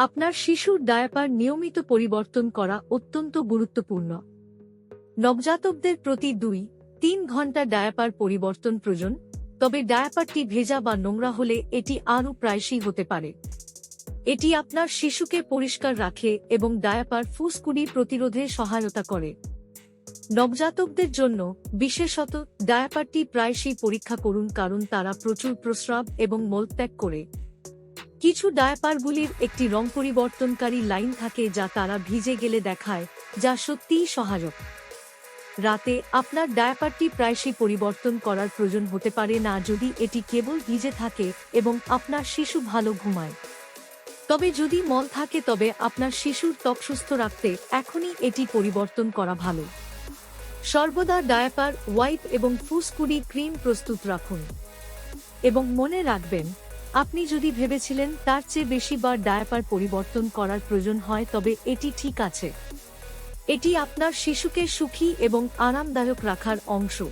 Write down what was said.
আপনার শিশুর ডায়াপার নিয়মিত পরিবর্তন করা অত্যন্ত গুরুত্বপূর্ণ। নবজাতকদের প্রতি দুই, তিন ঘণ্টা ডায়াপার পরিবর্তন প্রয়োজন, তবে ডায়াপারটি ভেজা বা নোংরা হলে এটি আরও প্রায়শই হতে পারে। এটি আপনার শিশুকে পরিষ্কার রাখে এবং ডায়াপার ফুসকুড়ি প্রতিরোধে সহায়তা করে। নবজাতকদের জন্য বিশেষত ডায়াপারটি প্রায়শই পরীক্ষা করুন কারণ তারা প্রচুর প্রস্রাব এবং মলত্যাগ করে। কিছু ডায়াপারগুলির একটি রং পরিবর্তনকারী লাইন থাকে যা তারা ভিজে গেলে দেখায়, যা সত্যিই সহায়ক। রাতে আপনার ডায়াপারটি প্রায়শই পরিবর্তন করার প্রয়োজন হতে পারে না যদি এটি কেবল ভিজে থাকে এবং আপনার শিশু ভালো ঘুমায়। তবে যদি মল থাকে তবে আপনার শিশুর ত্বক সুস্থ রাখতে এখনই এটি পরিবর্তন করা ভালো। সর্বদা ডায়াপার, ওয়াইপ এবং ফুসকুড়ি ক্রিম প্রস্তুত রাখুন। এবং মনে রাখবেন আপনি যদি ভেবেছিলেন তার চেয়ে বেশি বার ডায়াপার পরিবর্তন করার প্রয়োজন হয়, তবে এটি ঠিক আছে। এটি আপনার শিশুকে সুখী এবং আরামদায়ক রাখার অংশ।